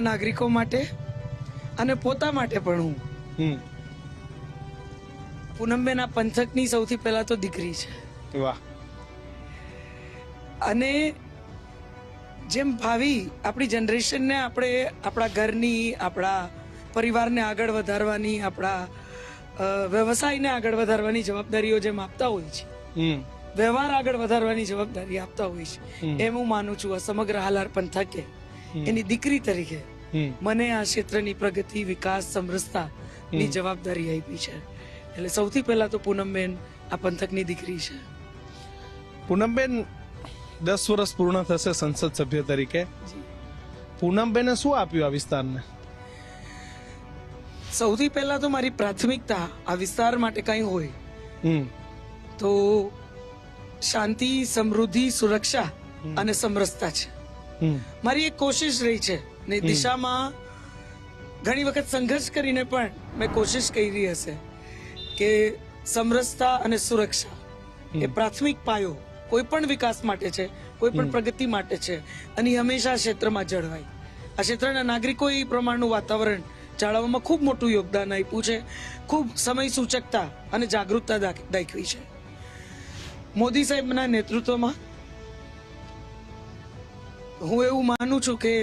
નાગરિકો માટે અને પોતા માટે પણ હું. પૂનમબેન આ પંથકની સૌથી પહેલા તો દીકરી છે. વાહ. અને જેમ ભાવિ આપણી જનરેશનને આપણે આપણા ઘરની આપણા પરિવારને આગળ વધારવાની આપણા વ્યવસાયને આગળ વધારવાની જવાબદારીઓ જેમ આપતા હોય છે. વ્યવહાર આગળ વધારવાની જવાબદારી આપતા હોય છે. એમ હું માનું છું આ સમગ્ર હાલાર પંથકે. એની દીકરી તરીકે મને આ ક્ષેત્રની પ્રગતિ વિકાસ સમરસતા ની જવાબદારી આપી છે. એટલે સૌથી પહેલા તો પૂનમબેન આ પંથકની દીકરી છે. પૂનમબેન દસ વર્ષ પૂર્ણ થશે સંસદ સભ્ય તરીકે. પૂનમબેને શું આપ્યું આ વિસ્તારને? સૌથી પહેલા તો મારી પ્રાથમિકતા આ વિસ્તાર માટે કંઈ હોય. તો શાંતિ સમૃદ્ધિ સુરક્ષા અને સમરસતા છે. મારી એક કોશિશ રહી છે ને દિશામાં ઘણી વખત સંઘર્ષ કરીને પણ મેં કોશિશ કરી હશે કે સમરસતા અને સુરક્ષા એ પ્રાથમિક પાયો કોઈ પણ વિકાસ માટે છે કોઈ પણ પ્રગતિ માટે છે અને હંમેશા ક્ષેત્રમાં જળવાય. આ ક્ષેત્રના નાગરિકો એ પ્રમાણનું વાતાવરણ જાળવવામાં ખૂબ મોટું યોગદાન આપ્યું છે ખૂબ સમય સૂચકતા અને જાગૃતતા દાખ- દાખવી છે. મોદી સાહેબના નેતૃત્વમાં હું એવું માનું છું કે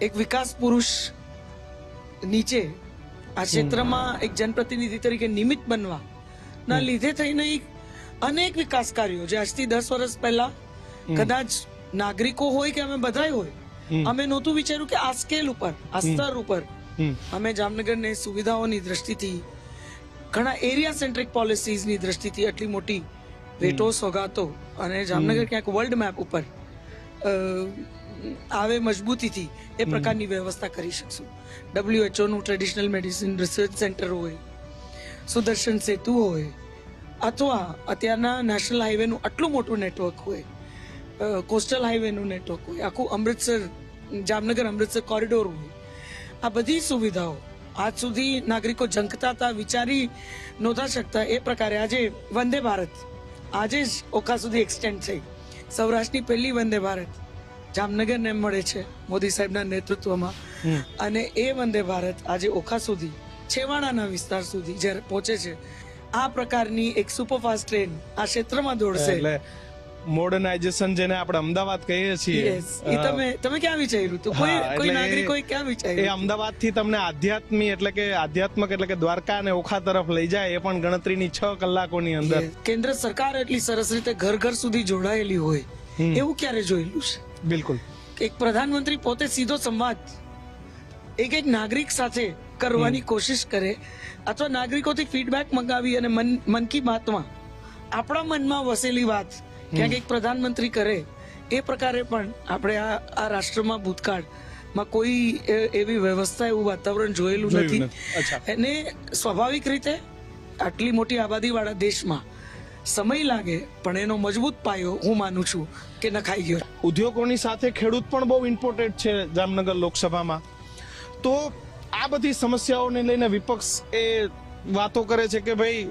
એક વિકાસ પુરુષ નીચે આ ક્ષેત્રમાં એક જનપ્રતિનિધિ તરીકે નિમિત્ત બનવા ના લીધે થઈને અનેક વિકાસ કાર્યો. જે આજથી દસ વર્ષ પહેલા કદાચ નાગરિકો હોય કે અમે બધાય હોય અમે નહોતું વિચાર્યું કે આ સ્કેલ ઉપર આ સ્તર ઉપર અમે જામનગરને સુવિધાઓની દ્રષ્ટિથી ઘણા એરિયા સેન્ટ્રિક પોલિસીઝની દ્રષ્ટિથી આટલી મોટી ભેટો સોગાતો અને જામનગર ક્યાંક વર્લ્ડ મેપ ઉપર આવે મજબૂતીથી એ પ્રકારની વ્યવસ્થા કરી શકશું. ડબ્લ્યુએચઓ નું ટ્રેડિશનલ મેડિસિન રિસર્ચ સેન્ટર હોય સુદર્શન સેતુ હોય અથવા અત્યારના નેશનલ હાઈવેનું આટલું મોટું નેટવર્ક હોય કોસ્ટલ હાઈવેનું નેટવર્ક હોય આખું અમૃતસર જામનગર અમૃતસર કોરિડોર હોય આ બધી સુવિધાઓ આજ સુધી નાગરિકો જંકતા હતા વિચારી નહોતા શકતા એ પ્રકારે આજે વંદે ભારત આજે જ ઓખા સુધી એક્સટેન્ડ થઈ. સૌરાષ્ટ્રની પહેલી વંદે ભારત જામનગરને મળે છે મોદી સાહેબના નેતૃત્વમાં. અને એ વંદે ભારત આજે ઓખા સુધી છેવાડાના વિસ્તાર સુધી જ્યારે પહોંચે છે આ પ્રકારની એક સુપરફાસ્ટ ટ્રેન આ ક્ષેત્રમાં દોડશે. મોડર્નાઇઝેશન જેને આપણે અમદાવાદ કહીએ છીએ. એ તમે તમે ક્યાં વિચાર્યું? તો કોઈ કોઈ એ- નાગરિકોએ ક્યાં એ વિચાર્યું? અમદાવાદથી તમને આધ્યાત્મી એટલે કે આધ્યાત્મક એટલે કે દ્વારકા અને ઓખા તરફ લઈ જાય એ પણ ગણતરીની છ કલાકોની અંદર. કેન્દ્ર સરકાર એટલી સરસ રીતે ઘર ઘર સુધી જોડાયેલી હોય. એવું ક્યારે જોયેલું છે? બિલકુલ. એક પ્રધાનમંત્રી પોતે સીધો સંવાદ. એક એક નાગરિક સાથે કરવાની કોશિશ કરે અથવા નાગરિકોથી ફીડબેક મંગાવી અને મન મન કી બાતમાં આપણા મનમાં વસેલી વાત ક્યાંક એક પ્રધાનમંત્રી કરે એ પ્રકારે પણ આપણે આ આ રાષ્ટ્રમાં ભૂતકાળમાં કોઈ એવી વ્યવસ્થા એવું વાતાવરણ જોયેલું નથી. અને સ્વાભાવિક રીતે આટલી મોટી આબાદીવાળા દેશમાં સમય લાગે પણ એનો મજબૂત પાયો હું માનું છું કે નખાઈ ગયો ઉદ્યોગોની સાથે ખેડૂત પણ બહુ ઇમ્પોર્ટન્ટ છે જામનગર લોકસભામાં. તો આ બધી સમસ્યાઓને લઈને વિપક્ષ એ વાતો કરે છે કે ભાઈ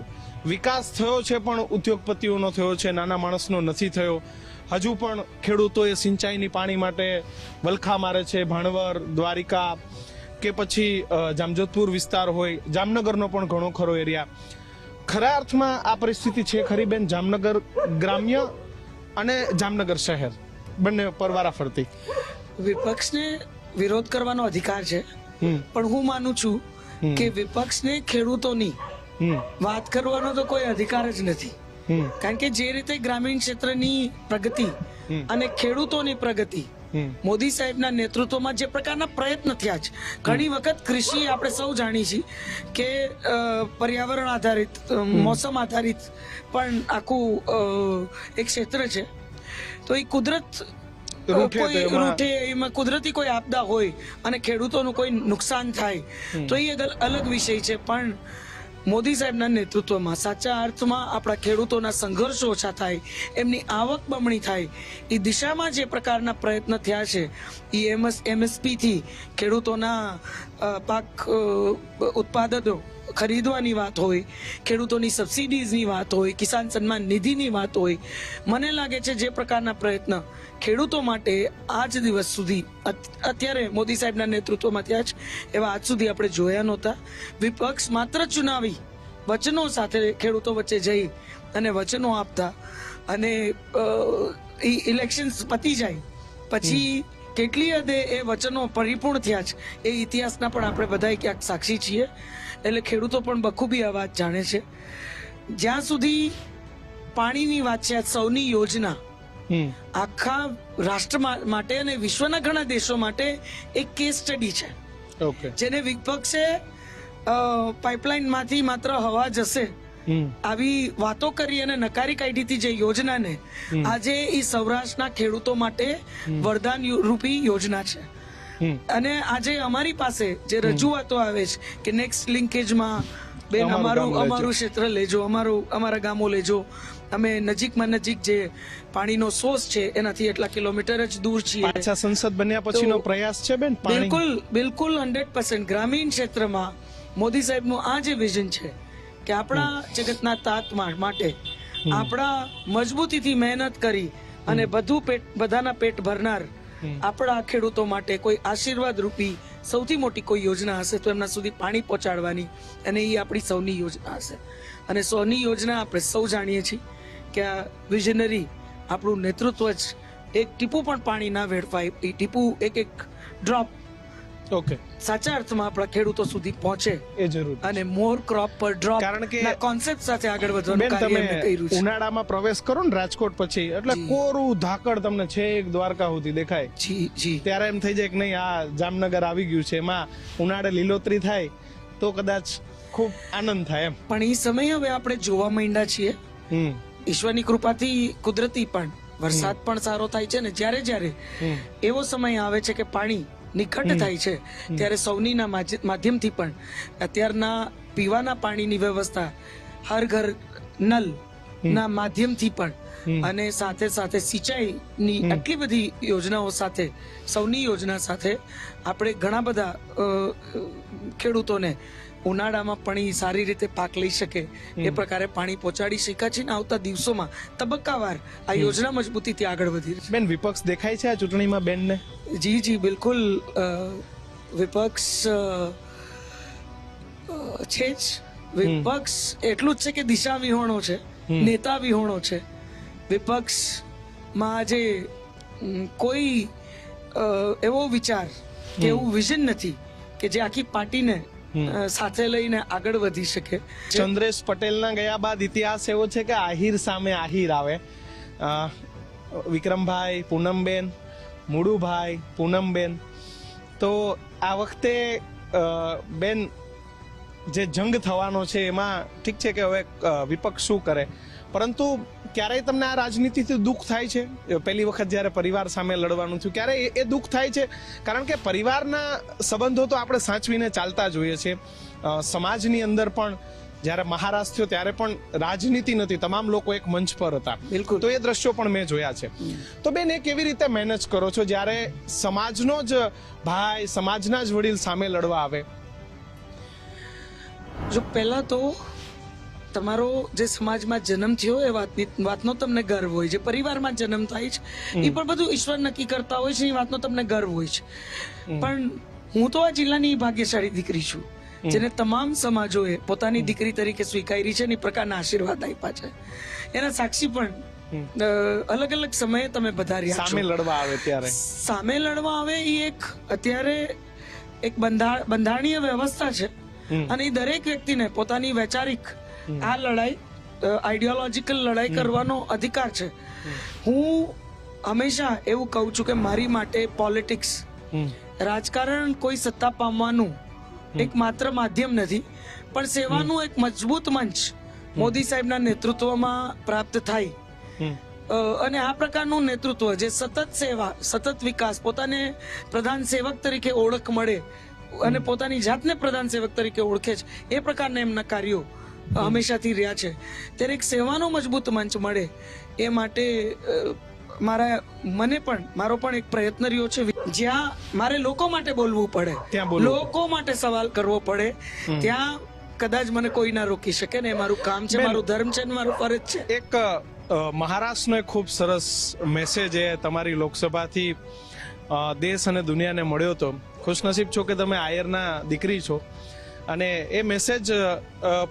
વિકાસ થયો છે પણ ઉદ્યોગપતિઓનો થયો છે નાના માણસનો નથી થયો. હજુ પણ ખેડૂતોએ સિંચાઈની પાણી માટે વલખા મારે છે ભાણવર દ્વારિકા કે પછી જામજોધપુર વિસ્તાર હોય જામનગરનો પણ ઘણો ખરો એરિયા. ખરા અર્થમાં આ પરિસ્થિતિ છે ખરી બેન? જામનગર ગ્રામ્ય અને જામનગર શહેર. બંને પરવારા ફરતી વિપક્ષને વિરોધ કરવાનો અધિકાર છે. પણ હું માનું છું કે વિપક્ષને ખેડૂતોની વાત કરવાનો તો કોઈ અધિકાર જ નથી. કારણ કે જે રીતે ગ્રામીણ ક્ષેત્રની પ્રગતિ અને ખેડૂતોની પ્રગતિ મોદી સાહેબના નેતૃત્વમાં જે પ્રકારના પ્રયત્ન થયા છે. ઘણી વખત કૃષિ આપણે સૌ જાણીએ છીએ કે પર્યાવરણ આધારિત મોસમ આધારિત પણ આખું એક ક્ષેત્ર છે. તો એ કુદરત કોઈ રૂઠે એમાં કુદરતી કોઈ આપદા હોય અને ખેડૂતોનું કોઈ નુકસાન થાય તો એ અલગ વિષય છે. પણ મોદી સાહેબના નેતૃત્વમાં સાચા અર્થમાં આપણા ખેડૂતોના સંઘર્ષો ઓછા થાય, એમની આવક બમણી થાય. એ દિશામાં જે પ્રકારના પ્રયત્ન થયા છે એ એમએસ, એમએસપીથી ખેડૂતોના પાક ઉત્પાદનો ખરીદવાની વાત હોય, ખેડૂતોની સબસિડીઝની વાત હોય, કિસાન સન્માન નિધિની વાત હોય, મને લાગે છે જે પ્રકારના પ્રયત્ન ખેડૂતો માટે આજ દિવસ સુધી અત્યારે મોદી સાહેબના નેતૃત્વમાં ત્યાં જ એવા આજ સુધી આપણે જોયા નહોતા. વિપક્ષ માત્ર ચુનાવી વચનો સાથે ખેડૂતો વચ્ચે જઈ અને વચનો આપતા અને ઇલેક્શન્સ પતી જાય. પછી કેટલી હદે એ વચનો પરિપૂર્ણ થયા છે? એ ઇતિહાસના પણ આપણે બધાય ક્યાંક સાક્ષી છીએ. એટલે ખેડૂતો પણ બખૂબી આ વાત જાણે છે. જ્યાં સુધી પાણીની વાત છે સૌની યોજના આખા રાષ્ટ્ર માટે અને વિશ્વના ઘણા દેશો માટે એક કેસ સ્ટડી છે. ઓકે જેને વિપક્ષે પાઇપલાઇનમાંથી માત્ર હવા જશે આવી વાતો કરી અને નકારી કાઢી હતી જે યોજનાને આજે એ સૌરાષ્ટ્રના ખેડૂતો માટે વરદાન રૂપી યોજના છે. અને આજે અમારી પાસે જે રજૂઆતો આવે છે કે નેક્સ્ટ લિંકેજમાં બેન અમારું અમારું ક્ષેત્ર લેજો અમારું અમારા ગામો લેજો. અમે નજીકમાં નજીક જે પાણીનો સોર્સ છે એનાથી એટલા કિલોમીટર જ દૂર છીએ. પાછા સંસદ બન્યા પછીનો પ્રયાસ છે બેન બિલકુલ બિલકુલ હંડ્રેડ પર્સન્ટ ગ્રામીણ ક્ષેત્રમાં મોદી સાહેબનું આ જે વિઝન છે કે આપણા જગતના તાત માટે આપણા મજબૂતીથી મહેનત કરી અને બધું પેટ બધાના પેટ ભરનાર આપણા ખેડૂતો માટે કોઈ આશીર્વાદ રૂપી સૌથી મોટી કોઈ યોજના હશે તો એમના સુધી પાણી પહોંચાડવાની અને એ આપણી સૌની યોજના હશે. અને સૌની યોજના આપણે સૌ જાણીએ છીએ કે આ વિઝનરી આપણું નેતૃત્વ જ એક ટીપું પણ પાણી ના વેડફાય એ ટીપું એક એક ડ્રોપ ઓકે સાચા અર્થમાં આપણા ખેડૂતો સુધી પહોંચે એ જરૂર અને મોર ક્રોપ પર ડ્રોપ કારણ કે- કોન્સેપ્ટ સાથે આગળ વધવાનું કાર્ય એમણે કર્યું છે. ઉનાળામાં પ્રવેશ કરો ને રાજકોટ પછી એટલે કોરું ધાકડ તમને છેક દ્વારકા સુધી દેખાય. જી જી. ત્યારે એમ થઈ જાય કે નહીં આ જામનગર આવી ગયું છે એમાં ઉનાળે લીલોતરી થાય તો કદાચ ખૂબ આનંદ થાય એમ. પણ એ સમય હવે આપણે જોવા માંડ્યા છીએ. હમ. ઈશ્વરની કૃપાથી કુદરતી પણ વરસાદ પણ સારો થાય છે ને જ્યારે જ્યારે એવો સમય આવે છે કે પાણી નિકટ થાય છે. ત્યારે સૌનીના માધ્ય- માધ્યમથી પણ અત્યારના પીવાના પાણીની વ્યવસ્થા હર ઘર નલ ના માધ્યમથી પણ અને સાથે સાથે સિંચાઈની આટલી બધી યોજનાઓ સાથે સૌની યોજના સાથે આપણે ઘણા બધા ખેડૂતોને ઉનાળામાં પણ એ સારી રીતે પાક લઈ શકે એ પ્રકારે પાણી પહોંચાડી શક્યા છે ને આવતા દિવસોમાં તબક્કાવાર આ યોજના મજબૂતીથી આગળ વધી રહી છે. બેન વિપક્ષ દેખાય છે આ ચૂંટણીમાં બેનને? જી જી બિલકુલ વિપક્ષ છે જ. વિપક્ષ એટલું જ છે કે દિશા વિહોણો છે નેતા વિહોણો છે. વિપક્ષમાં આજે કોઈ એવો વિચાર કે એવું વિઝન નથી કે જે આખી પાર્ટીને સાથે લઈને આગળ વધી શકે. ચંદ્રેશ પટેલના ગયા બાદ ઇતિહાસ એવો છે કે આહિર સામે આહિર આવે. વિક્રમભાઈ પૂનમબેન મુડુભાઈ પૂનમબેન. તો આ વખતે બેન જે જંગ થવાનો છે એમાં ઠીક છે કે હવે વિપક્ષ શું કરે? પરંતુ ક્યારેય તમને આ રાજનીતિથી દુઃખ થાય છે? પહેલી વખત જ્યારે પરિવાર સામે લડવાનું થયું ક્યારે એ- દુઃખ થાય છે? કારણ કે પરિવારના સંબંધો તો આપણે સાચવીને ચાલતા જોઈએ છીએ સમાજની અંદર પણ જ્યારે મહારાષ્ટ્ર થયો ત્યારે પણ રાજનીતિ નથી તમામ લોકો એક મંચ પર હતા. બિલકુલ. તો એ દ્રશ્યો પણ મેં જોયા છે. તો બેન એ કેવી રીતે મેનેજ કરો છો જ્યારે સમાજનો જ ભાઈ સમાજના જ વડીલ સામે લડવા આવે? જો પહેલા તો તમારો જે સમાજમાં જન્મ થયો એ વાતની વાતનો તમને ગર્વ હોય છે. પરિવારમાં જન્મ થાય છે. એ પણ બધું ઈશ્વર નક્કી કરતા હોય છે એ વાતનો તમને ગર્વ હોય છે. પણ હું તો આ જિલ્લાની ભાગ્યશાળી દીકરી છું જેને તમામ સમાજોએ પોતાની દીકરી તરીકે સ્વીકારી છે અને પ્રકારના આશીર્વાદ આપ્યા છે. એના સાક્ષી પણ અલગ અલગ સમયે તમે બધા રહ્યા સામે લડવા આવે ત્યારે. સામે લડવા આવે એ એક અત્યારે એક બંધા બંધારણીય વ્યવસ્થા છે. અને એ દરેક વ્યક્તિને પોતાની વૈચારિક આ લડાઈ આઈડિયોલોજીકલ લડાઈ કરવાનો અધિકાર છે. હું હંમેશા એવું કહું છું કે મારી માટે પોલિટિક્સ રાજકારણ કોઈ સત્તા પામવાનું એક માત્ર માધ્યમ નથી પણ સેવાનું એક મજબૂત મંચ મોદી સાહેબના નેતૃત્વમાં પ્રાપ્ત થાય. અને આ પ્રકારનું નેતૃત્વ જે સતત સેવા સતત વિકાસ પોતાને પ્રધાન સેવક તરીકે ઓળખ મળે અને પોતાની જાતને પ્રધાન સેવક તરીકે ઓળખે છે એ પ્રકારના એમના કાર્યો હંમેશાથી રહ્યા છે. ત્યારે એક સેવાનો મજબૂત મંચ મળે એ માટે મારા મને પણ મારો પણ એક પ્રયત્ન રહ્યો છે. જ્યાં મારે લોકો માટે બોલવું પડે ત્યાં લોકો માટે સવાલ કરવો પડે ત્યાં કદાચ મને કોઈ ના રોકી શકે ને મારું કામ છે મારું ધર્મ છે ને મારું ફરજ છે. એક મહારાષ્ટ્રનો એક ખૂબ સરસ મેસેજ એ તમારી લોકસભાથી દેશ અને દુનિયાને મળ્યો હતો ખુશનસીબ છો કે તમે આયરના દીકરી છો. અને એ મેસેજ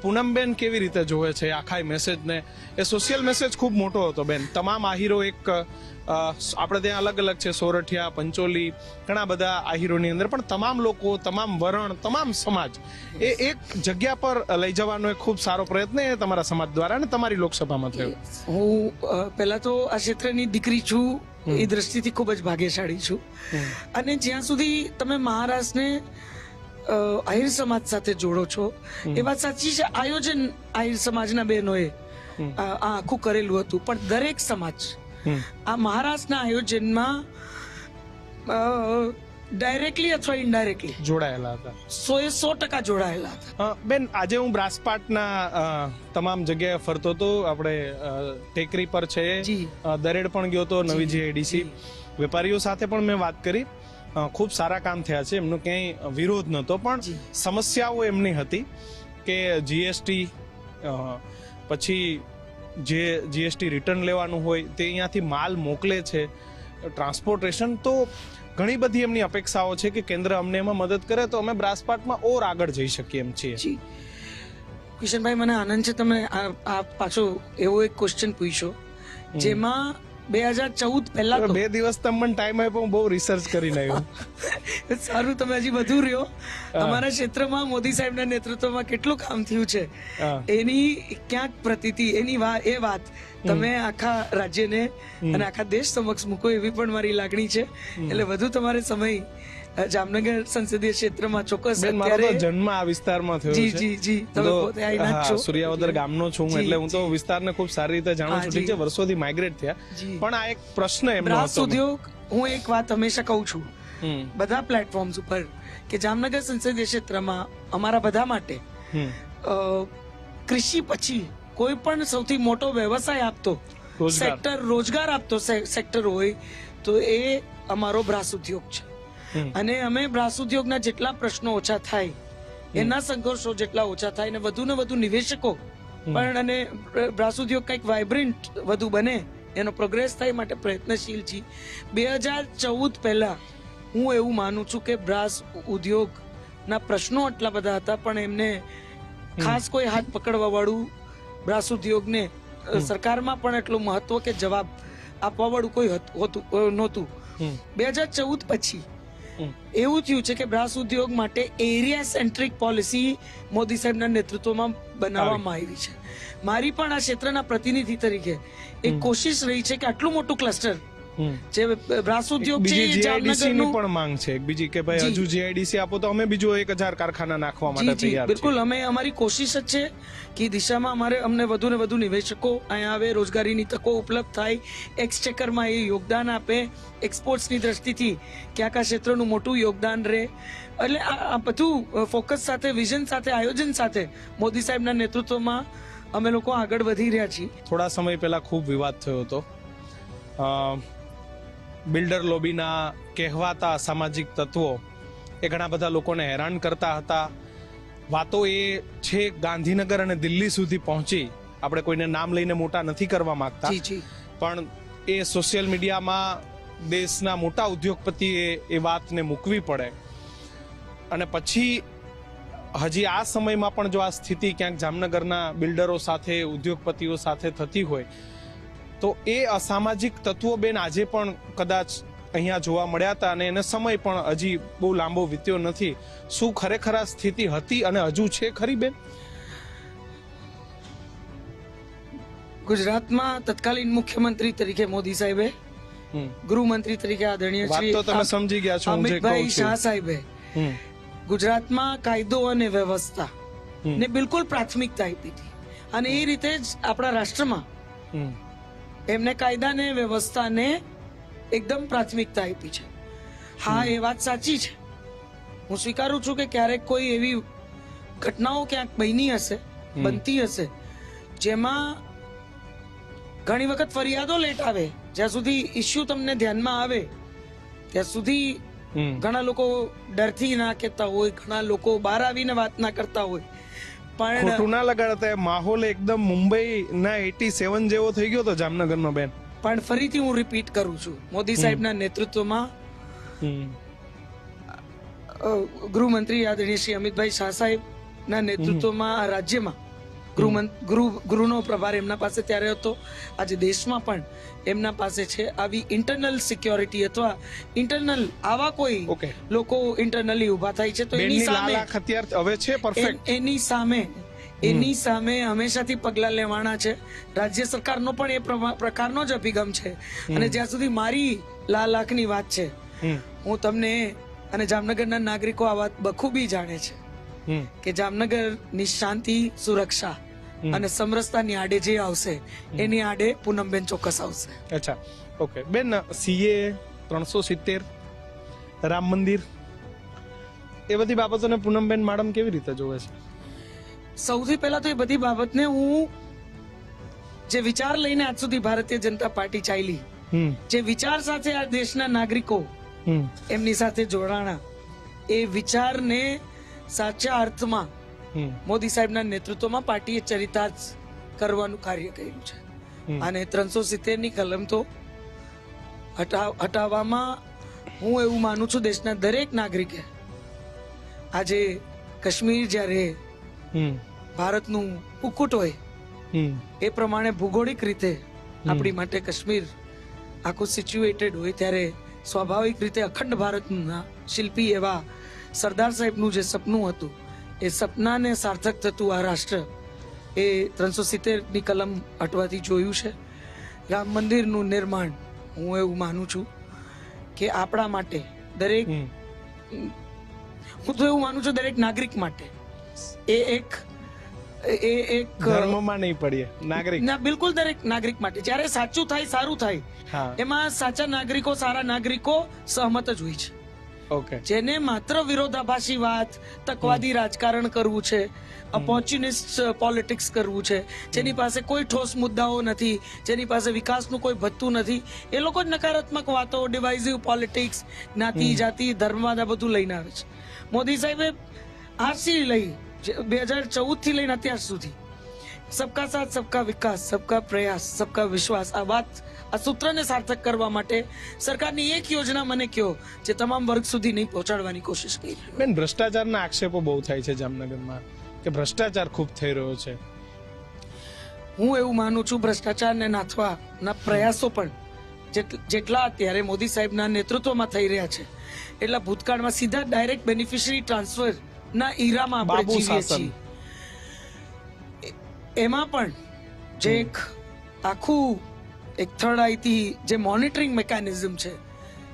પૂનમબેન કેવી રીતે જોવે છે? આખા મેસેજને એ સોશિયલ મેસેજ ખૂબ મોટો હતો બેન. તમામ આહીરો એક આપણે ત્યાં અલગ અલગ છે. સોરઠિયા પંચોલી ઘણા બધા આહીરોની અંદર. પણ તમામ લોકો તમામ વરણ તમામ સમાજ એ એક જગ્યા પર લઈ જવાનો એક ખૂબ સારો પ્રયત્ન એ તમારા સમાજ દ્વારા અને તમારી લોકસભામાં થયો. હું પહેલા તો આ ક્ષેત્રની દીકરી છું. એ દ્રષ્ટિથી ખૂબ જ ભાગ્યશાળી છું. અને જ્યાં સુધી તમે મહારાષ્ટ્રને આહિર સમાજ સાથે જોડો છો. એ વાત સાચી છે. આયોજન આહિર સમાજના બહેનોએ આ આખું કરેલું હતું. પણ દરેક સમાજ આ મહારાષ્ટ્રના આયોજનમાં ડાયરેક્ટલી અથવા ઇનડાયરેક્ટલી જોડાયેલા હતા. સો એ સો ટકા જોડાયેલા હતા. બેન આજે હું બ્રાસપાટના તમામ જગ્યાએ ફરતો હતો. આપણે ટેકરી પર છે. દરેડ પણ ગયો હતો નવી જે. એડીસી વેપારીઓ સાથે પણ મેં વાત કરી. ખૂબ સારા કામ થયા છે. એમનો ક્યાંય વિરોધ નહોતો પણ સમસ્યાઓ એમની હતી કે જીએસટી પછી જે જીએસટી રિટર્ન લેવાનું હોય તે અહીંયાથી માલ મોકલે છે. ટ્રાન્સપોર્ટેશન તો ઘણી બધી એમની અપેક્ષાઓ છે કે કેન્દ્ર અમને એમાં મદદ કરે તો અમે બ્રાસપાટમાં ઓર આગળ જઈ શકીએ એમ છીએ. કિશનભાઈ મને આનંદ છે તમે આ આ પાછો એવો એક ક્વેશ્ચન પૂછ્યો જેમાં બે હજાર ચૌદ પહેલા બે દિવસ તમે મને ટાઈમ આપ્યો હું બહુ રિસર્ચ કરીને આવ્યો. સારું તમે હજી વધુ રહ્યો. અમારા ક્ષેત્રમાં મોદી સાહેબના નેતૃત્વમાં કેટલું કામ થયું છે? એની ક્યાંક પ્રતિતિ એની વાત એ વાત તમે આખા રાજ્યને અને આખા દેશ સમક્ષ મૂકો એવી પણ મારી લાગણી છે. એટલે વધુ તમારે સમય જામનગર સંસદીય ક્ષેત્રમાં ચોક્કસ અત્યારે જન્મ આ વિસ્તારમાં થયો જી છે. જી જી તમે તો, પોતે આઈના છો. સૂર્યાવદર ગામનો છું એટલે હું તો. વિસ્તારને ખૂબ સારી રીતે જાણું છું ઠીક છે વર્ષોથી માઇગ્રેટ થયા. પણ આ એક પ્રશ્ન એમનો હતો. ઉદ્યોગ હું એક વાત હંમેશા કહું છું. બધા પ્લેટફોર્મ્સ ઉપર કે જામનગર સંસદીય ક્ષેત્રમાં અમારા બધા માટે કૃષિ પછી કોઈ પણ સૌથી મોટો વ્યવસાય આપતો સેક્ટર રોજગાર આપતો સેક્ટર હોય તો એ અમારો બ્રાસ ઉદ્યોગ છે. અને અમે બ્રાસ ઉદ્યોગના જેટલા પ્રશ્નો ઓછા થાય એના સંઘર્ષો જેટલા ઓછા થાય ને વધુ ને વધુ નિવેશકો પણ અને બ્રાસ ઉદ્યોગ કંઈક વાઇબ્રન્ટ વધુ બને એનો પ્રોગ્રેસ થાય માટે પ્રયત્નશીલ છીએ બે હજાર ચૌદ પહેલા હું એવું માનું છું કે બ્રાસ ઉદ્યોગના પ્રશ્નો આટલા બધા હતા પણ એમને ખાસ કોઈ હાથ પકડવા વાળું બ્રાસ ઉદ્યોગને સરકારમાં પણ એટલું મહત્વ કે જવાબ આપવા વાળું કોઈ હતું હોતું નહોતું. બે હજાર ચૌદ પછી. એવું થયું છે કે બ્રાસ ઉદ્યોગ માટે એરિયા સેન્ટ્રિક પોલિસી મોદી સાહેબના નેતૃત્વમાં બનાવવામાં આવી. છે. મારી પણ આ ક્ષેત્રના પ્રતિનિધિ તરીકે એક કોશિશ રહી છે કે આટલું મોટું ક્લસ્ટર. જે ઉદ્યોગ છે એ જામનગરનું પણ માંગ છે. બીજી કે ભાઈ. હજુ જીઆઈડીસી આપો તો અમે બીજો એક હજાર કારખાના નાખવા માટે તૈયાર બિલકુલ. અમે અમારી કોશિશ જ છે કે દિશામાં અમારે અમને વધુ ને વધુ નિવેશકો અહીંયા આવે રોજગારીની તકો ઉપલબ્ધ થાય એક્સચેકરમાં એ યોગદાન આપે એક્સપોર્ટ્સની દ્રષ્ટિથી ક્યાં ક્યાં ક્ષેત્રનું મોટું યોગદાન રહે. એટલે આ બધું ફોકસ સાથે વિઝન સાથે આયોજન સાથે મોદી સાહેબના નેતૃત્વમાં અમે લોકો આગળ વધી રહ્યા છીએ. થોડા સમય પહેલા ખૂબ વિવાદ થયો હતો. બિલ્ડર લોબીના કહેવાતા સામાજિક તત્વો એ ઘણા બધા લોકોને હેરાન કરતા હતા. વાતો એ છે ગાંધીનગર અને દિલ્હી સુધી પહોંચી. આપણે કોઈને નામ લઈને મોટા નથી કરવા માંગતા. પણ એ સોશિયલ મીડિયામાં દેશના મોટા ઉદ્યોગપતિએ એ વાતને મૂકવી પડે. અને પછી હજી આ સમયમાં પણ જો આ સ્થિતિ ક્યાંક જામનગરના બિલ્ડરો સાથે ઉદ્યોગપતિઓ સાથે થતી હોય તો એ અસામાજિક તત્વો બેન આજે પણ કદાચ અહીંયા જોવા મળ્યા હતા અને એને સમય પણ હજી બહુ લાંબો વીત્યો નથી. શું ખરેખર આ સ્થિતિ હતી અને હજુ છે ખરી બેન? ગુજરાતમાં તત્કાલીન મુખ્યમંત્રી તરીકે મોદી સાહેબે ગૃહમંત્રી તરીકે આદરણીય શ્રી તો તમે સમજી ગયા છો અમિતભાઈ શાહ સાહેબે. ગુજરાતમાં કાયદો અને વ્યવસ્થા ને બિલકુલ પ્રાથમિકતા આપી હતી. અને એ રીતે જ આપણા રાષ્ટ્રમાં હમ. એમને કાયદાને વ્યવસ્થાને એકદમ પ્રાથમિકતા આપી છે. હા એ વાત સાચી છે. હું સ્વીકારું છું કે ક્યારેક કોઈ એવી ઘટનાઓ ક્યાંક બની હશે બનતી હશે જેમાં ઘણી વખત ફરિયાદો લેટ આવે જ્યાં સુધી ઇસ્યુ તમને ધ્યાનમાં આવે ત્યાં સુધી ઘણા લોકો ડરથી ના કહેતા હોય ઘણા લોકો બહાર આવીને વાત ના કરતા હોય. પણ ખોટું ના લગાડતા માહોલ એકદમ મુંબઈ ના એટી સેવન જેવો થઈ ગયો તો જામનગરનો બેન. પણ ફરીથી હું રિપીટ કરું છું. મોદી સાહેબના નેતૃત્વમાં ગૃહમંત્રી આદરણીય શ્રી અમિતભાઈ શાહ સાહેબના નેતૃત્વમાં આ રાજ્યમાં ગૃહમંત ગૃહ ગૃહનો પ્રભાર એમના પાસે ત્યારે હતો. આજે દેશમાં પણ એમના પાસે છે. આવી ઇન્ટરનલ સિક્યોરિટી અથવા ઇન્ટરનલ આવા કોઈ લોકો ઇન્ટરનલી ઊભા થાય છે તો એની સામે હવે છે પરફેક્ટ એની સામે એની સામે હંમેશાથી પગલાં લેવાના છે. રાજ્ય સરકારનો પણ એ પ્રકારનો જ અભિગમ છે. અને જ્યાં સુધી મારી લાલાખની વાત છે હું તમને અને જામનગરના નાગરિકો આ વાત બખૂબી જાણે છે. કે જામનગરની શાંતિ સુરક્ષા અને સમરસતાની આડે જે આવશે એની આડે પૂનમબેન ચોક્કસ આવશે. અચ્છા ઓકે. બેન સીએ ત્રણસો સિત્તેર રામ મંદિર એ બધી બાબતોને પૂનમબેન મેડમ કેવી રીતે જોવે છે? સૌથી પહેલા તો એ બધી બાબતને હું જે વિચાર લઈને આજ સુધી ભારતીય જનતા પાર્ટી ચાલી હમ. જે વિચાર સાથે આ દેશના નાગરિકો એમની સાથે જોડાણા એ વિચારને સાચા અર્થમાં મોદી સાહેબના નેતૃત્વમાં પાર્ટીએ ચરિતાર્થ કરવાનું કાર્ય કર્યું છે. અને ત્રણસો સિત્તેરની કલમ તો હટાવવામાં હું એવું માનું છું દેશના દરેક નાગરિકે આજે કાશ્મીર જ્યારે હમ. ભારતનું ઉકુટ હોય એ પ્રમાણે ભૌગોલિક રીતે આપણી માટે કાશ્મીર આખું સિચ્યુએટેડ હોય ત્યારે સ્વાભાવિક રીતે અખંડ ભારતના શિલ્પી એવા સરદાર સાહેબનું જે સપનું હતું એ સપનાને સાર્થક થતું આ રાષ્ટ્ર એ ત્રણસો સિત્તેરની કલમ હટવાથી જોયું છે. રામ મંદિરનું નિર્માણ હું એવું માનું છું કે આપણા માટે દરેક હું તો એવું માનું છું દરેક નાગરિક માટે. એ એક એ એક ધર્મમાં નહીં પડીએ નાગરિક. ના બિલકુલ દરેક નાગરિક માટે. જ્યારે સાચું થાય સારું થાય એમાં સાચા નાગરિકો સારા નાગરિકો સહમત જ હોય છે. જેને માત્ર વિરોધાભાસી વાત તકવાદી રાજકારણ કરવું છે અપોર્ચ્યુનિસ્ટ પોલિટિક્સ કરવું છે જેની પાસે કોઈ ઠોસ મુદ્દાઓ નથી જેની પાસે વિકાસનું કોઈ ભથ્થું નથી એ લોકો જ નકારાત્મક વાતો ડિવાઇઝિવ પોલિટિક્સ જ્ઞાતિ જાતિ ધર્મવાદ આ બધું લઈને આવે છે. મોદી સાહેબે આરસી લઈ બે હજાર ચૌદથી લઈને અત્યાર સુધી સબકા સાથ સબકા વિકાસ સબકા પ્રયાસ સબકા વિશ્વાસ આ વાત આ સૂત્રને સાર્થક કરવા માટે સરકારની એક યોજના મને કહો જે તમામ વર્ગ સુધી નહીં પહોંચાડવાની કોશિશ કરી બેન ભ્રષ્ટાચારના આક્ષેપો બહુ થાય છે જામનગરમાં કે ભ્રષ્ટાચાર ખૂબ થઈ રહ્યો છે હું એવું માનું છું ભ્રષ્ટાચારને નાથવાના પ્રયાસો પણ જેટલા અત્યારે મોદી સાહેબના નેતૃત્વમાં થઈ રહ્યા છે એટલા ભૂતકાળમાં સીધા ડાયરેક્ટ બેનિફિશરી ટ્રાન્સફર ના ઈરામાં આપણે જીવીએ. છીએ એમાં પણ જે એક આખું એક થર્ડ આઈથી જે મોનિટરિંગ મેકેનિઝમ છે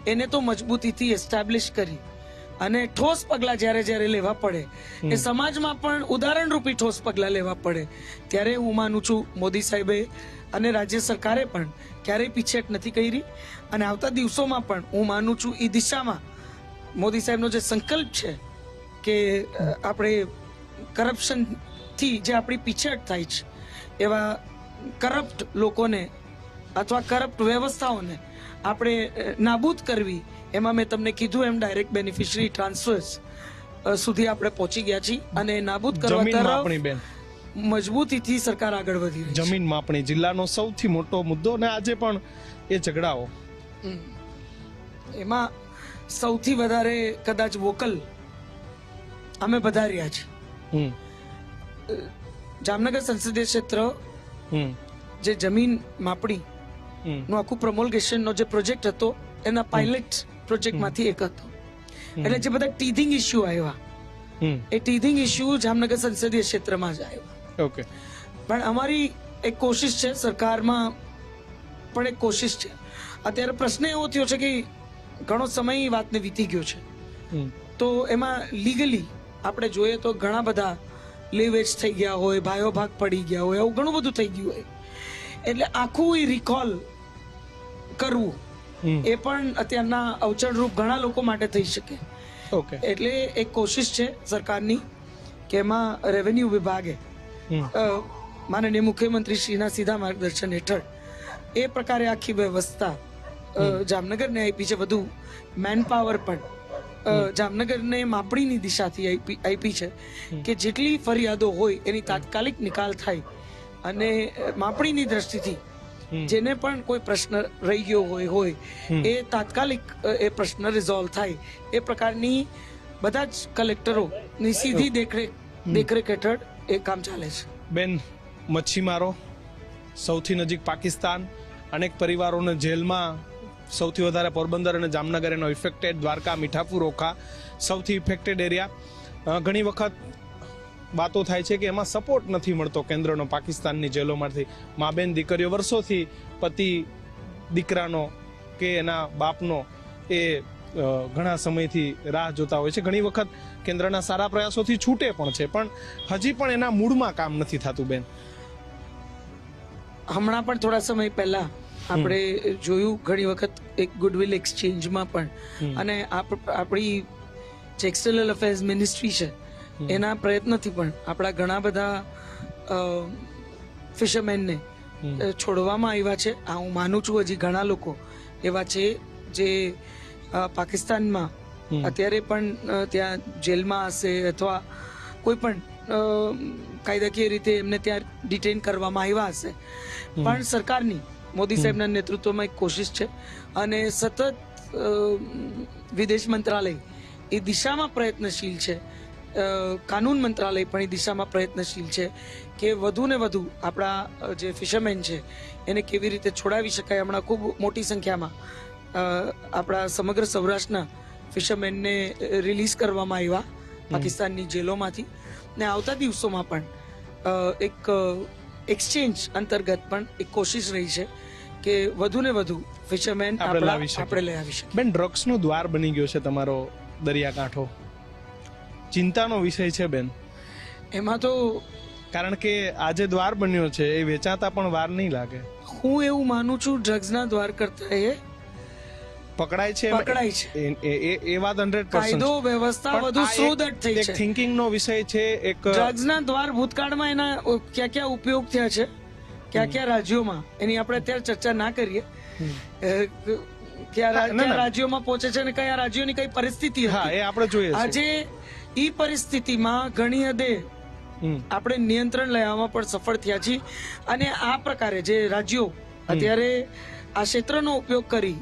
એને તો મજબૂતીથી એસ્ટાબ્લિશ કરી. અને ઠોસ પગલા જ્યારે જ્યારે લેવા પડે એ સમાજમાં પણ ઉદાહરણરૂપી ઠોસ પગલા લેવા પડે. ત્યારે હું માનું છું મોદી સાહેબે અને રાજ્ય સરકારે પણ ક્યારેય પીછેટ નથી કરી. અને આવતા દિવસોમાં પણ હું માનું છું એ દિશામાં મોદી સાહેબનો જે સંકલ્પ છે કે આપણે કરપ્શનથી જે આપણી પીછેટ થાય છે એવા કરપ્ટ લોકોને અથવા કરપ્ટ વ્યવસ્થાઓને આપણે નાબૂદ કરવી એમાં મેં તમને કીધું એમ ડાયરેક્ટ બેનિફિશરી ટ્રાન્સફર્સ સુધી આપણે પહોંચી ગયા છીએ અને નાબૂદ કરવા તરફ મજબૂતીથી સરકાર આગળ વધી રહી જમીન માપણી જિલ્લાનો સૌથી મોટો મુદ્દો અને આજે પણ એ ઝઘડાઓ. એમાં સૌથી વધારે કદાચ વોકલ અમે બધા રહ્યા છે જામનગર સંસદીય ક્ષેત્ર જે જમીન માપણી નું આખું પ્રમોલગેશનનો જે પ્રોજેક્ટ હતો એના પાયલટ પ્રોજેક્ટમાંથી એક હતો. એટલે જે બધા ટીધિંગ ઇસ્યુ આવ્યા એ ટીધિંગ ઇસ્યુ જામનગર સંસદીય ક્ષેત્રમાં જ આવ્યા. ઓકે પણ અમારી એક કોશિશ છે સરકારમાં પણ એક કોશિશ છે. અત્યારે પ્રશ્ન એવો થયો છે કે ઘણો સમય વાતને વીતી ગયો છે. તો એમાં લીગલી આપણે જોઈએ તો ઘણા બધા લીવેજ થઈ ગયા હોય ભાયો ભાગ પડી ગયા હોય એવું ઘણું બધું થઈ ગયું હોય. એટલે આખું એ રિકોલ કરવું એ પણ અત્યારના અવચળરૂપ ઘણા લોકો માટે થઈ શકે. ઓકે. એટલે એક કોશિશ છે સરકારની કે એમાં રેવન્યુ વિભાગે માનનીય મુખ્યમંત્રી શ્રીના સીધા માર્ગદર્શન હેઠળ એ પ્રકારે આખી વ્યવસ્થા જામનગરને આપી છે વધુ મેન પાવર પણ જામનગરને માપણીની દિશાથી આપી છે કે જેટલી ફરિયાદો હોય એની તાત્કાલિક નિકાલ થાય અને માપણીની દ્રષ્ટિથી જેને પણ કોઈ પ્રશ્ન રહી ગયો હોય હોય એ તાત્કાલિક એ પ્રશ્ન રિઝોલ્વ થાય. એ પ્રકારની બધા જ કલેક્ટરોની સીધી દેખરેખ દેખરેખ હેઠળ એ કામ ચાલે છે. બેન મચ્છીમારો સૌથી નજીક પાકિસ્તાન અનેક પરિવારોને જેલમાં સૌથી વધારે પોરબંદર અને જામનગર એનો ઇફેક્ટેડ દ્વારકા મીઠાપુર ઓખા સૌથી ઇફેક્ટેડ એરિયા ઘણી વખત વાતો થાય છે કે એમાં સપોર્ટ નથી મળતો કેન્દ્રનો પાકિસ્તાનની જેલોમાંથી. મા બેન દીકરીઓ વર્ષોથી પતિ દીકરાનો કે એના બાપનો એ ઘણા સમયથી રાહ જોતા હોય છે. ઘણી વખત કેન્દ્રના સારા પ્રયાસોથી છૂટે પણ છે. પણ હજી પણ એના મૂળમાં કામ નથી થતું બેન. હમણાં પણ થોડા સમય પહેલા આપણે જોયું ઘણી વખત એક ગુડવિલ એક્સચેન્જમાં પણ. અને આપ- આપણી જે એક્સટર્નલ અફેર્સ મિનિસ્ટ્રી છે. એના પ્રયત્નથી પણ આપણા ઘણા બધા ફિશરમેનને છોડવામાં આવ્યા છે. આ હું માનું છું હજી ઘણા લોકો એવા છે જે પાકિસ્તાનમાં અત્યારે પણ ત્યાં જેલમાં હશે અથવા કોઈ પણ કાયદાકીય રીતે એમને ત્યાં ડિટેન કરવામાં આવ્યા હશે. પણ સરકારની મોદી સાહેબના નેતૃત્વમાં એક કોશિશ છે અને સતત વિદેશ મંત્રાલય એ દિશામાં પ્રયત્નશીલ છે. કાનૂન મંત્રાલય પણ એ દિશામાં પ્રયત્નશીલ છે કે વધુ ને વધુ આપણા જે ફિશરમેન છે એને કેવી રીતે છોડાવી શકાય હમણાં ખૂબ મોટી સંખ્યામાં આપણા સમગ્ર સૌરાષ્ટ્રના ફિશરમેનને રિલીઝ કરવામાં આવ્યા પાકિસ્તાનની જેલોમાંથી. ને આવતા દિવસોમાં પણ એક એક્સચેન્જ અંતર્ગત પણ એક કોશિશ રહી છે કે વધુ ને વધુ ફિશરમેન આપણે લઈ આવી શકીએ. બેન ડ્રગ્સનું દ્વાર બની ગયો છે તમારો દરિયાકાંઠો. ચિંતાનો વિષય છે બેન. એમાં તો કારણ કે આજે દ્વાર બન્યો છે એ વેચાતા પણ વાર નહીં લાગે. હું એવું માનું છું ડ્રગ્સના દ્વાર કરતા એ પકડાય છે પકડાય છે. એ- એ વાત 100% કાયદો વ્યવસ્થા વધુ સુદૃઢ થઈ છે. થિંકિંગ નો વિષય છે એક ડ્રગ્સના દ્વાર ભૂતકાળમાં એના ક્યાં ક્યાં ઉપયોગ થયા છે ક્યાં ક્યાં રાજ્યોમાં એની આપણે અત્યારે ચર્ચા ના કરીએ. કયા રાજ્યોમાં પહોંચે છે અને કયા રાજ્યોની કઈ પરિસ્થિતિ હા એ આપણે જોઈએ આજે ઈ પરિસ્થિતિમાં ઘણી હદે આપણે નિયંત્રણ લેવામાં પણ સફળ થયા છીએ. અને આ પ્રકારે જે રાજ્યો અત્યારે આ ક્ષેત્રનો ઉપયોગ કરી.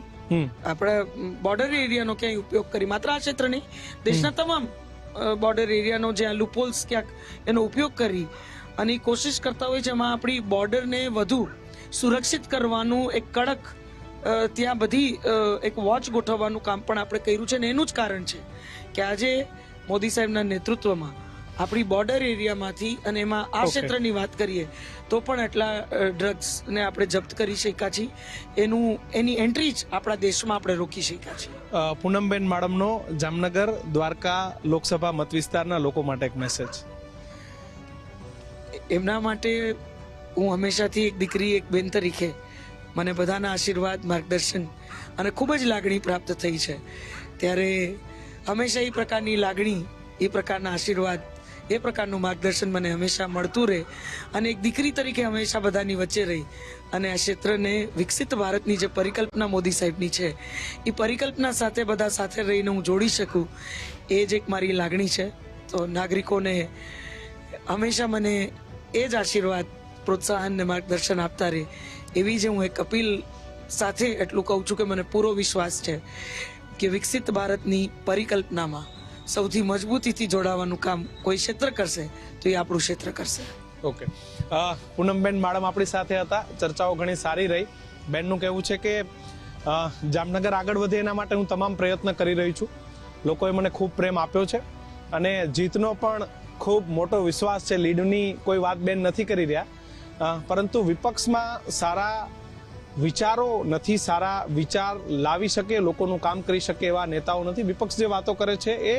આપણા બોર્ડર એરિયાનો ક્યાંય ઉપયોગ કરી માત્ર આ ક્ષેત્ર નહીં દેશના તમામ બોર્ડર એરિયાનો જ્યાં લુપોલ્સ ક્યાંક એનો ઉપયોગ કરી અને કોશિશ કરતા હોય છે એમાં આપણી બોર્ડરને વધુ સુરક્ષિત કરવાનું એક કડક ત્યાં બધી એક વોચ ગોઠવવાનું કામ પણ આપણે કર્યું છે. ને એનું જ કારણ છે કે આજે મોદી સાહેબના નેતૃત્વમાં આપણી બોર્ડર એરિયામાંથી અને એમાં આ ક્ષેત્રની વાત કરીએ તો પણ એટલા ડ્રગ્સને આપણે જપ્ત કરી શક્યા છીએ. એનું એની એન્ટ્રી જ આપણા દેશમાં આપણે રોકી શક્યા છીએ. પૂનમબેન માડમનો જામનગર દ્વારકા લોકસભા મત વિસ્તારના લોકો માટે એક મેસેજ એમના માટે હું હંમેશાથી એક દીકરી એક બેન તરીકે મને બધાના આશીર્વાદ માર્ગદર્શન અને ખૂબ જ લાગણી પ્રાપ્ત થઈ છે. ત્યારે હંમેશા એ પ્રકારની લાગણી, એ પ્રકારના આશીર્વાદ, એ પ્રકારનું માર્ગદર્શન મને હંમેશા મળતું રહે અને એક દીકરી તરીકે હંમેશા બધાની વચ્ચે રહી. અને આ ક્ષેત્રને વિકસિત ભારતની જે પરિકલ્પના મોદી સાહેબની છે, એ પરિકલ્પના સાથે બધા સાથે રહીને હું જોડી શકું, એ જ એક મારી લાગણી છે. તો નાગરિકોને હંમેશા મને એ જ આશીર્વાદ, પ્રોત્સાહન ને માર્ગદર્શન આપતા રહે, એવી જ હું એક અપીલ સાથે એટલું કહું છું કે મને પૂરો વિશ્વાસ છે. કે વિકસિત ભારતની પરિકલ્પનામાં સૌથી મજબૂતીથી જોડાવાનું કામ કોઈ ક્ષેત્ર કરશે, તો એ આપણું ક્ષેત્ર કરશે. ઓકે. પૂનમબેન માડમ આપણી સાથે હતા. ચર્ચાઓ ઘણી સારી રહી. બેનનું કહેવું છે કે જામનગર આગળ વધે એના માટે હું તમામ પ્રયત્ન કરી રહી છું. લોકોએ મને ખૂબ પ્રેમ આપ્યો છે અને જીતનો પણ ખૂબ મોટો વિશ્વાસ છે. લીડની કોઈ વાત બેન નથી કરી રહ્યા. પરંતુ વિપક્ષમાં સારા વિચારો નથી, સારા વિચાર લાવી શકે, લોકોનું કામ કરી શકે એવા નેતાઓ નથી. વિપક્ષ જે વાતો કરે છે એ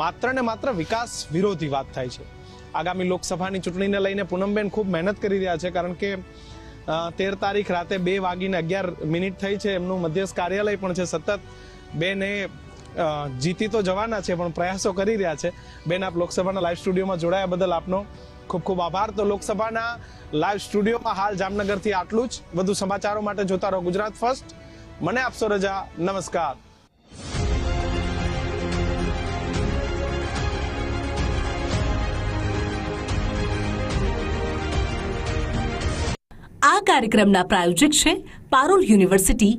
માત્ર ને માત્ર વિકાસ વિરોધી વાત થાય છે. આગામી લોકસભાની ચૂંટણીને લઈને પૂનમબેન ખૂબ મહેનત કરી રહ્યા છે, કારણ કે તેર તારીખ રાતે બે વાગીને અગિયાર મિનિટ થઈ છે. એમનું મધ્યસ્થ કાર્યાલય પણ છે. સતત બેને જીતી તો જવાના છે, પણ પ્રયાસો કરી રહ્યા છે. બેન, આપ લોકસભાના લાઈવ સ્ટુડિયોમાં જોડાયા બદલ આપનો ખૂબ ખૂબ આભાર. તો લોકસભાના લાઈવ સ્ટુડિયોમાં હાલ જામનગરથી આટલું જ. વધુ સમાચારો માટે જોતા રહો ગુજરાત ફર્સ્ટ. મને આપશો રજા નમસ્કાર. આ કાર્યક્રમના પ્રાયોજક છે પારોલ યુનિવર્સિટી